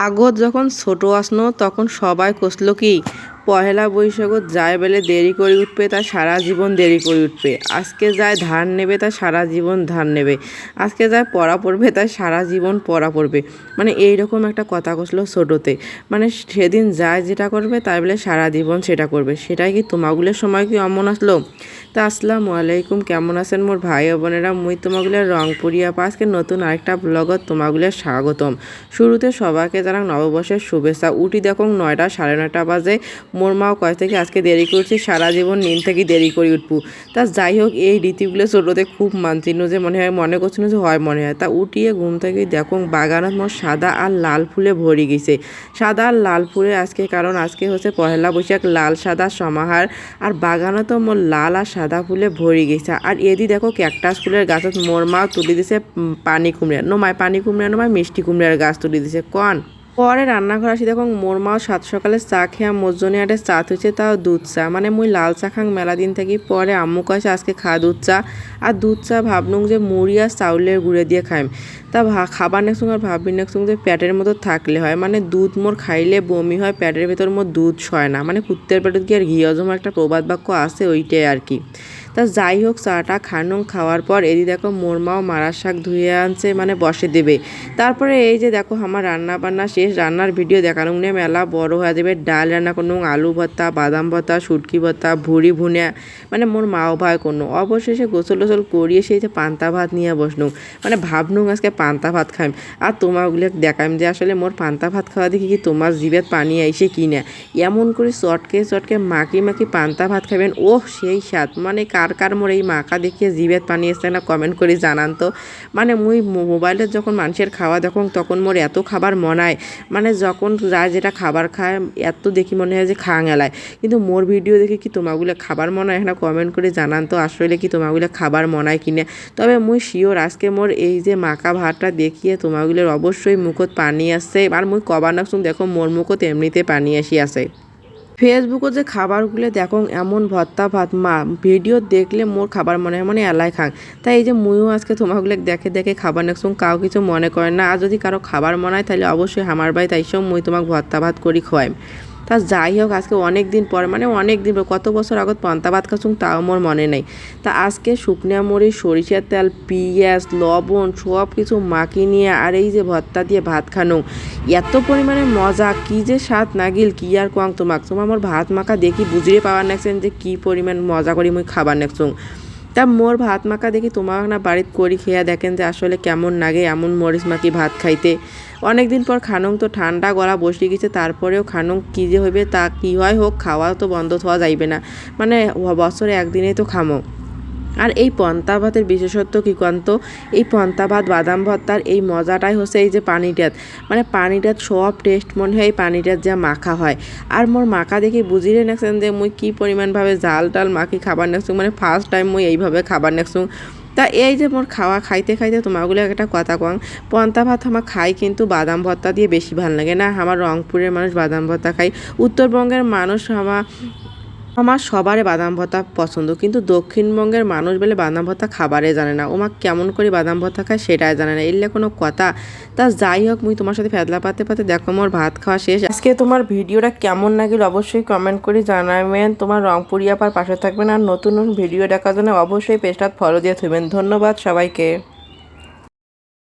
আগত যখন ছোট আসনো তখন সবাই কষলো কি? পহেলা বৈশাখত যায় বেলে দেরি করে উঠবে, তা সারা জীবন দেরি করে উঠবে। আজকে যায় ধান নেবে, তা সারা জীবন ধান নেবে। আজকে যায় পড়া পড়বে তাই সারা জীবন পড়া পড়বে। মানে এইরকম একটা কথা কষলো ছোটোতে। মানে সেদিন যায় যেটা করবে, তাই বলে সারা জীবন সেটা করবে। সেটাই কি তোমাগুলোর সময় কি অমন আসলো? তা আসসালামু আলাইকুম, কেমন আছেন মোর ভাই বোনেরা? মুই তোমাগুলোর রংপুরিয়া পা আজকে নতুন আরেকটা ব্লগত তোমাগুলোর স্বাগতম। শুরুতে সবাইকে জানাক নববর্ষের শুভেচ্ছা। উঠি দেখো নয়টা সাড়ে নয়টা বাজে। মোর মাও কয় থেকে আজকে দেরি করছি, সারা জীবন নিন থেকে দেরি করে উঠবো। তা যাই হোক, এই রীতিগুলো ছোটোতে খুব মানছিল যে মনে হয়, মনে করছিল যে হয় মনে হয়। তা উঠিয়ে ঘুম থেকে দেখো, বাগানত মোর সাদা আর লাল ফুলে ভরে গেছে। সাদা আর লাল ফুলে আজকে, কারণ আজকে হচ্ছে পহেলা বৈশাখ, লাল, সাদা সমাহার। আর বাগানত তো মোর লাল আর সাদা ফুলে ভরে গেছে। আর এদি দেখো, ক্যাকটাস ফুলের গাছত মোর মা তুলে দিছে পানি কুমড়া। নোমায় পানি কুমড়া নোমায় মিষ্টি কুমড়ার গাছ তুলে দিছে। কন? পরে রান্নাঘর আসি দেখো মোর মাও সাত সকালে চা খেয়া, মোর জন্য একটা চা থইছে, তাও দুধ চা। মানে মুই লাল চা খাং মেলা দিন থাকি, পরে আম্মু কয়েছে আজকে খা দুধ চা। আর দুধ চা ভাবলুম যে মুড়ি আর চাউলের গুঁড়ে দিয়ে খাইম। তা খাবার নেক্সুং আর ভাবি নেক্সুং যে প্যাটের মতো থাকলে হয়। মানে দুধ মোর খাইলে বমি হয় প্যাটের ভেতর মোর দুধ সয় না। মানে কুত্তের পেটত গিয়ে আর ঘি হজম একটা প্রবাদ বাক্য আছে ওইটাই আর কি। তা যাই হোক, চাটা খানুন খাওয়ার পর এদি দেখো মোর মাও মারার শাক ধুয়ে আনছে মানে বসে দেবে। তারপরে এই যে দেখো আমার রান্না বান্না শেষ, রান্নার ভিডিও দেখানো নিয়ে মেলা বড় হয়ে যাবে। ডাল রান্না কোনো আলু ভর্তা, বাদাম ভর্তা, শুটকি ভর্তা, ভুড়ি ভুনে মানে মোর মাও ভাই কোনো অবশেষে গোসল টোসল করিয়ে সেই যে পান্তা ভাত নিয়ে বসনু মানে ভাবনু আজকে পান্তা ভাত খাইম। আর তোমাগুলো দেখাইম যে আসলে মোর পান্তা ভাত খাওয়া দেখি কি তোমার জিভের পানি আইসে কি না এমন করে চটকে চটকে মাখি মাখি পান্তা ভাত খাবেন ওহ সেই স্বাদ। মানে কার কার মোর এই মাখা দেখিয়ে জিভের পানি এসছে না কমেন্ট করে জানান তো। মানে মুই মোবাইলে যখন মানুষের খাওয়া দেখুন, তখন মোর এত খাবার মনায়। মানে যখন যা যেটা খাবার খায়, এত দেখি মনে হয় যে খাং এলায়। কিন্তু মোর ভিডিও দেখে কি তোমাগুলো খাবার মনে হয় না কমেন্ট করে জানান তো? আসলে কি তোমাগুলো খাবার মনায় কিনে তবে মুই শিওর আজকে মোর এই যে মাখা ভাতটা দেখিয়ে তোমাগুলোর অবশ্যই মুখত পানি আসছে আর মুই কবার নাকছুন দেখো মোর মুখত এমনিতে পানি আসি আছে ফেসবুকত যে খাবারগুলো দেখো, এমন ভত্তা ভাত, মা, ভিডিও দেখলে মোর খাবার মনে হয় মানে এলাই খাং তাই এই যে ময়ও আজকে তোমাগুলো দেখে দেখে খাবার নেকসুন কাউ কিছু মনে করে না। আর যদি কারও খাবার মনে হয় তাহলে অবশ্যই আমার বাড়িতে তাই সব মুই তোমাকে ভত্তা ভাত করি খোয়াইম তা যাই হোক, আজকে অনেক দিন পর মানে অনেক দিন কত বছর আগত পান্তা ভাত খাচ্ছুম তাও আমার মনে নেই। তা আজকে শুকনা মরিচ, সরিষার তেল, পিঁয়াজ, লবণ সব কিছু মাখি নিয়ে আর এই যে ভর্তা দিয়ে ভাত খানো, এত পরিমাণে মজা, কি যে স্বাদ নাগিল কি আর কোয়াং তোমাক? তোমার আমার ভাত মাখা দেখি বুঝিয়ে পাওয়ার নাকছেন যে কি পরিমাণ মজা করি মুই খাবার নাকছুং। তা মোর ভাত মাখা দেখি তোমার না বাড়িত করি খেয়া দেখেন যে আসলে কেমন লাগে এমন মরিচ মাখি ভাত খাইতে। অনেক দিন পর খানং তো ঠান্ডা গলা বসে গেছে, তারপরেও খানং কী যে হইবে তা কী হয় হোক, খাওয়া তো বন্ধ হওয়া যাইবে না। মানে বছরে একদিনেই তো খামো। আর এই পন্তা ভাতের বিশেষত্ব কী কান্ত এই পন্তা ভাত বাদাম ভর্তার এই মজাটাই হচ্ছে এই যে পানিটাত মানে পানিটাত সব টেস্ট মনে হয় এই পানিটাত যা মাখা হয়। আর মোর মাখা দেখি বুঝিলে নেকছেন যে মুই কী পরিমাণভাবে জাল টাল মাখি খাবার নেকছুং মানে ফার্স্ট টাইম মুই এইভাবে খাবার নেকছুং তা এই যে মোর খাওয়া খাইতে খাইতে তোমাগুলো একটা কথা কং পন্তা ভাত আমার খাই কিন্তু বাদাম ভর্তা দিয়ে বেশি ভালো লাগে না। আমার রংপুরের মানুষ বাদাম ভর্তা খাই উত্তরবঙ্গের মানুষ আমার আমার সবারে বাদাম ভর্তা পছন্দ, কিন্তু দক্ষিণবঙ্গের মানুষ বলে বাদাম ভর্তা খাবারে জানে না। ওমা কেমন করে বাদাম ভর্তা খায় সেটাই জানে না। এলে কোনো কথা? তা যাই হোক, মুই তোমার সাথে ফেদলা পাতে পাতে দেখো মোর ভাত খাওয়া শেষ। আজকে তোমার ভিডিওটা কেমন লাগিল অবশ্যই কমেন্ট করে জানাবেন। তোমার রংপুরিয়া পার পাশে থাকবেন আর নতুন নতুন ভিডিও দেখার জন্য অবশ্যই পেজটা ফলো দিয়ে থাকবেন ধন্যবাদ সবাইকে।